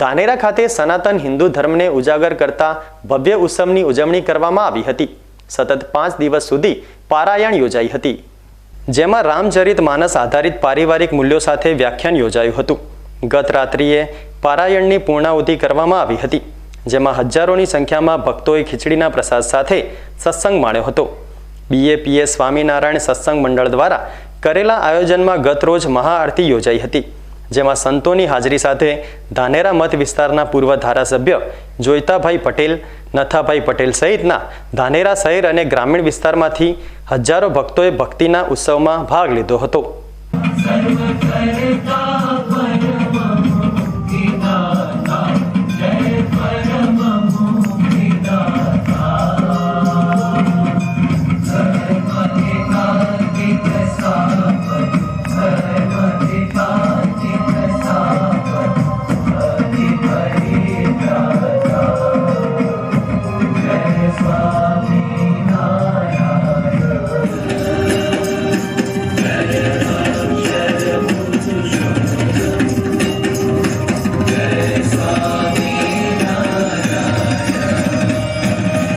ધાનેરા ખાતે સનાતન હિન્દુ ધર્મને ઉજાગર કરતા ભવ્ય ઉત્સવની ઉજવણી કરવામાં આવી હતી. સતત પાંચ દિવસ સુધી પારાયણ યોજાઈ હતી. જેમાં રામચરિત માનસ આધારિત પારિવારિક મૂલ્યો સાથે વ્યાખ્યાન યોજાયું હતું. ગત રાત્રિએ પારાયણની પૂર્ણાહુતિ કરવામાં આવી હતી, જેમાં હજારોની સંખ્યામાં ભક્તોએ ખીચડીના પ્રસાદ સાથે સત્સંગ માણ્યો હતો. બીએપીએ સ્વામિનારાયણ સત્સંગ મંડળ દ્વારા કરેલા આયોજનમાં ગત રોજ મહાઆરતી યોજાઈ હતી. જેમાં સંતોની હાજરી સાથે ધાનેરા મત વિસ્તારના પૂર્વ ધારાસભ્ય જોઈતાભાઈ પટેલ, નથાભાઈ પટેલ સહિતના ધાનેરા શહેર અને ગ્રામીણ વિસ્તારમાંથી હજારો ભક્તોએ ભક્તિના ઉત્સવમાં ભાગ લીધો હતો.